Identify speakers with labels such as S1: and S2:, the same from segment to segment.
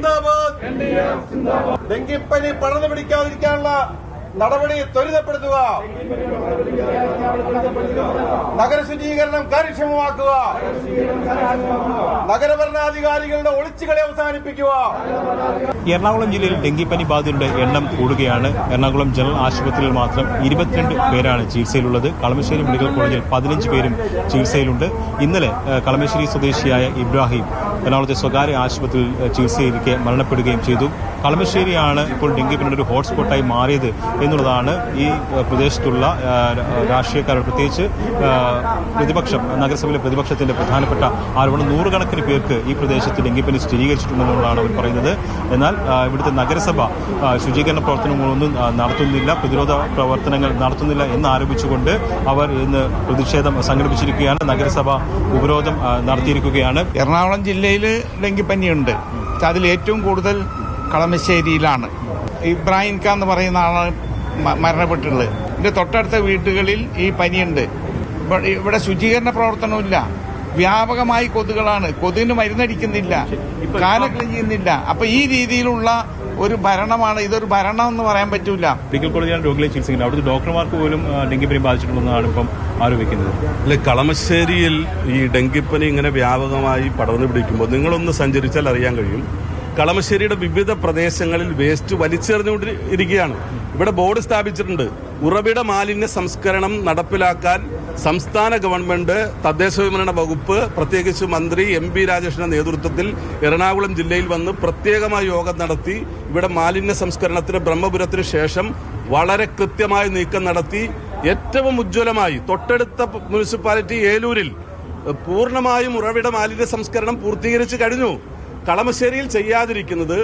S1: സിന്ദാബാദ്. ഡെങ്കിപ്പനി പടർന്നു പിടിക്കാതിരിക്കാനുള്ള നടപടി ത്വരിതപ്പെടുത്തുക. നഗരശുചീകരണം കാര്യക്ഷമമാക്കുക. നഗരഭരണാധികാരികളുടെ ഒളിച്ചുകളി അവസാനിപ്പിക്കുക.
S2: എറണാകുളം ജില്ലയിൽ ഡെങ്കിപ്പനി ബാധിതരുടെ എണ്ണം കൂടുകയാണ്. എറണാകുളം ജനറൽ ആശുപത്രിയിൽ മാത്രം ഇരുപത്തിരണ്ട് പേരാണ് ചികിത്സയിലുള്ളത്. കളമശ്ശേരി മെഡിക്കൽ കോളേജിൽ പതിനഞ്ച് പേരും ചികിത്സയിലുണ്ട്. ഇന്നലെ കളമശ്ശേരി സ്വദേശിയായ ഇബ്രാഹിം എറണാകുളത്തെ സ്വകാര്യ ആശുപത്രിയിൽ ചികിത്സയിരിക്കെ മരണപ്പെടുകയും ചെയ്തു. കളമശ്ശേരിയാണ് ഇപ്പോൾ ഡെങ്കിപ്പനിയുടെ ഒരു ഹോട്ട്സ്പോട്ടായി മാറിയത് എന്നുള്ളതാണ് ഈ പ്രദേശത്തുള്ള രാഷ്ട്രീയക്കാരുടെ പ്രത്യേകിച്ച് പ്രതിപക്ഷം നഗരസഭയിലെ പ്രതിപക്ഷത്തിന്റെ പ്രധാനപ്പെട്ട ആരോപണം. നൂറുകണക്കിന് പേർക്ക് ഈ പ്രദേശത്ത് ഡെങ്കിപ്പനി സ്ഥിരീകരിച്ചിട്ടുണ്ടെന്നുള്ളതാണ് അവർ പറയുന്നത്. എന്നാൽ ഇവിടുത്തെ നഗരസഭ ശുചീകരണ പ്രവർത്തനങ്ങളൊന്നും നടത്തുന്നില്ല പ്രതിരോധ പ്രവർത്തനങ്ങൾ നടത്തുന്നില്ല എന്നാരോപിച്ചുകൊണ്ട് അവർ ഇന്ന് പ്രതിഷേധം സംഘടിപ്പിച്ചിരിക്കുകയാണ്. നഗരസഭ ഉപരോധം നടത്തിയിരിക്കുകയാണ്.
S3: എറണാകുളം ജില്ലയിൽ ഡെങ്കിപ്പനിയുണ്ട് പക്ഷെ അതിൽ ഏറ്റവും കൂടുതൽ കളമശ്ശേരിയിലാണ്. ഇബ്രാഹിം ഖാൻ എന്ന് പറയുന്ന ആളാണ് മരണപ്പെട്ടുള്ളത് ഇതിന്റെ തൊട്ടടുത്ത വീടുകളിൽ ഈ പനിയുണ്ട്. ഇവ- ഇവിടെ ശുചീകരണ പ്രവർത്തനമില്ല വ്യാപകമായി കൊതുകളാണ്. കൊതുകിന് മരുന്നടിക്കുന്നില്ല. കാല ക്ലീൻ ചെയ്യുന്നില്ല. അപ്പൊ ഈ രീതിയിലുള്ള ഒരു ഭരണമാണ് ഇതൊരു ഭരണം എന്ന് പറയാൻ പറ്റൂല.
S2: മെഡിക്കൽ കോളേജിലാണ് രോഗികളെ ചികിത്സിക്കുന്നത് അവിടുത്തെ ഡോക്ടർമാർക്ക് പോലും ഡെങ്കിപ്പനി ബാധിച്ചിട്ടുണ്ടെന്നാണ് ഇപ്പം ആരോപിക്കുന്നത്.
S4: അല്ലെ കളമശ്ശേരിയിൽ ഈ ഡെങ്കിപ്പനി ഇങ്ങനെ വ്യാപകമായി പടർന്നു പിടിക്കുമ്പോൾ നിങ്ങളൊന്ന് സഞ്ചരിച്ചാൽ അറിയാൻ കഴിയും. കളമശ്ശേരിയുടെ വിവിധ പ്രദേശങ്ങളിൽ വേസ്റ്റ് വലിച്ചെറിഞ്ഞുകൊണ്ടിരിക്കുകയാണ്. ഇവിടെ ബോർഡ് സ്ഥാപിച്ചിട്ടുണ്ട്. ഉറവിട മാലിന്യ സംസ്കരണം നടപ്പിലാക്കാൻ സംസ്ഥാന ഗവൺമെന്റ് തദ്ദേശ വിപണന വകുപ്പ് പ്രത്യേകിച്ച് മന്ത്രി എം പി രാജേഷിന്റെ നേതൃത്വത്തിൽ എറണാകുളം ജില്ലയിൽ വന്ന് പ്രത്യേകമായ യോഗം നടത്തി ഇവിടെ മാലിന്യ സംസ്കരണത്തിന് ബ്രഹ്മപുരത്തിന് ശേഷം വളരെ കൃത്യമായ നീക്കം നടത്തി ഏറ്റവും ഉജ്ജ്വലമായി തൊട്ടടുത്ത മുനിസിപ്പാലിറ്റി ഏലൂരിൽ പൂർണമായും ഉറവിട മാലിന്യ സംസ്കരണം പൂർത്തീകരിച്ചു കഴിഞ്ഞു. കളമശ്ശേരിയിൽ ചെയ്യാതിരിക്കുന്നത്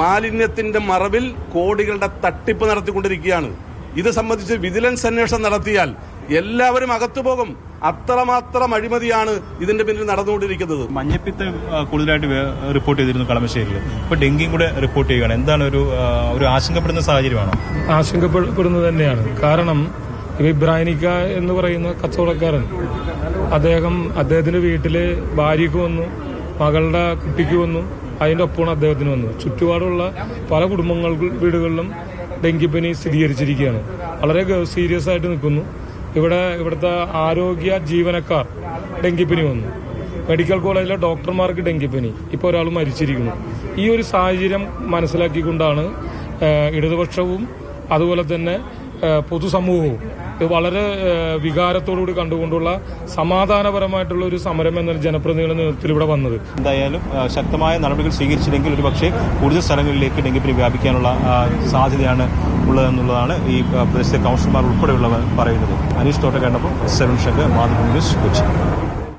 S4: മാലിന്യത്തിന്റെ മറവിൽ കോടികളുടെ തട്ടിപ്പ് നടത്തിക്കൊണ്ടിരിക്കുകയാണ്. ഇത് സംബന്ധിച്ച് വിജിലൻസ് അന്വേഷണം നടത്തിയാൽ എല്ലാവരും അകത്തുപോകും. അത്രമാത്രം അഴിമതിയാണ് ഇതിന്റെ പിന്നിൽ നടന്നുകൊണ്ടിരിക്കുന്നത്.
S2: മഞ്ഞപ്പിത്തം കൂടുതലായിട്ട് റിപ്പോർട്ട് ചെയ്തിരുന്നു കളമശ്ശേരിയിൽ. ഇപ്പൊ ഡെങ്കിയും കൂടെ റിപ്പോർട്ട് ചെയ്യുകയാണ്. എന്താണ് ഒരു ഒരു ആശങ്കപ്പെടുന്ന സാഹചര്യമാണോ?
S5: ആശങ്കപ്പെടുന്നത് തന്നെയാണ്. കാരണം ഇപ്പൊ ഇബ്രാഹിനിക്ക എന്ന് പറയുന്ന കച്ചവടക്കാരൻ അദ്ദേഹം അദ്ദേഹത്തിന്റെ വീട്ടിൽ ഭാര്യയ്ക്ക് വന്നു. മകളുടെ കുട്ടിക്ക് വന്നു അതിന്റെ ഒപ്പമാണ് അദ്ദേഹത്തിന് വന്നു ചുറ്റുപാടുള്ള പല കുടുംബങ്ങൾ വീടുകളിലും ഡെങ്കിപ്പനി സ്ഥിരീകരിച്ചിരിക്കുകയാണ്. വളരെ സീരിയസ് ആയിട്ട് നിൽക്കുന്നു. ഇവിടെ ഇവിടുത്തെ ആരോഗ്യ ജീവനക്കാർ ഡെങ്കിപ്പനി വന്നു. മെഡിക്കൽ കോളേജിലെ ഡോക്ടർമാർക്ക് ഡെങ്കിപ്പനി. ഇപ്പോൾ ഒരാൾ മരിച്ചിരിക്കുന്നു. ഈ ഒരു സാഹചര്യം മനസ്സിലാക്കിക്കൊണ്ടാണ് ഇടതുപക്ഷവും അതുപോലെ തന്നെ പൊതുസമൂഹവും വളരെ വികാരത്തോടുകൂടി കണ്ടുകൊണ്ടുള്ള സമാധാനപരമായിട്ടുള്ള ഒരു സമരം എന്ന ജനപ്രതിനിധികളുടെ നേതൃത്വത്തിൽ ഇവിടെ വന്നത്.
S2: എന്തായാലും ശക്തമായ നടപടികൾ സ്വീകരിച്ചില്ലെങ്കിൽ ഒരു പക്ഷേ കൂടുതൽ സ്ഥലങ്ങളിലേക്ക് ഡെങ്കിപ്പനി വ്യാപിക്കാനുള്ള സാധ്യതയാണ് ഉള്ളതെന്നുള്ളതാണ് ഈ പ്രദേശത്തെ കൗൺസിലർമാർ ഉൾപ്പെടെയുള്ളവർ പറയുന്നത്. അനീഷ് തോട്ടക്കാരനൊപ്പം സെവൻ ശങ്കർ മാതൃഭൂമി ന്യൂസ് കൊച്ചി.